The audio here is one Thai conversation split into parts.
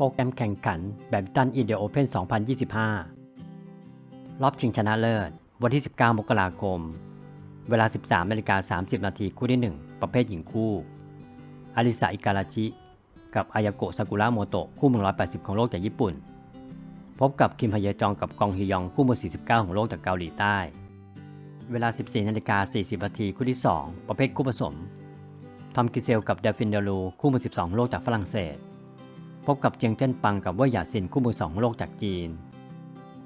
โปรแกรมแข่งขันแบดมินตันอินเดียโอเพน2025 รอบชิงชนะเลิศ วันที่ 19 มกราคม เวลา 13นาฬิกา30 นาทีคู่ที่ 1 ประเภทหญิงคู่อาริสาอิการาชิ กับอายาโกะซากุระโมโตะคู่มือ180 ของโลกจากญี่ปุ่น พบกับคิมฮเยจองกับกองฮิยองคู่มือ49 ของโลกจากเกาหลีใต้ เวลา 14นาฬิกา40 นาทีคู่ที่ 2 ประเภทคู่ผสมทอมกิเซลกับเดฟินเดลูคู่มือ12ของโลกจากฝรั่งเศส พบกับเจียงเจิ้นปังกับว่ยหยาซินคู่มือ2ของโลกจากจีน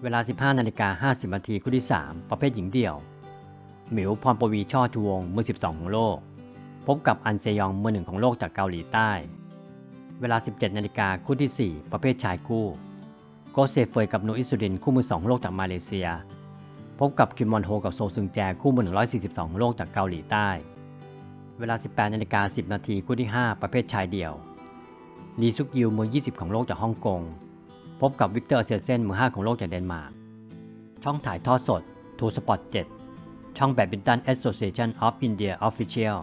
เวลา 15นาฬิกา50นาทีคู่ที่ 3 ประเภทหญิงเดี่ยว หมิวพรปวีช่อชูวงมือ 12 ของโลก พบกับอันเซยองมือหนึ่งของโลกจากเกาหลีใต้ เวลา 17นาฬิกาคู่ที่ 4 ประเภทชายคู่โกเซเฟยกับโนอิสุดินคู่มือ2ของโลกจากมาเลเซีย พบกับคิมมอนโฮกับโซซึงแจคู่มือ142ของโลกจากเกาหลีใต้ เวลา 18นาฬิกา10นาทีคู่ที่ 5 ประเภทชายเดี่ยว ลีซุกยิวมือ 20 ของโลกจากฮ่องกง พบกับวิกเตอร์เซเซนมือ 5 ของโลกจากเดนมาร์ก ช่องถ่ายทอดสดทูสปอต7ช่องแบดมินตัน Association of India Official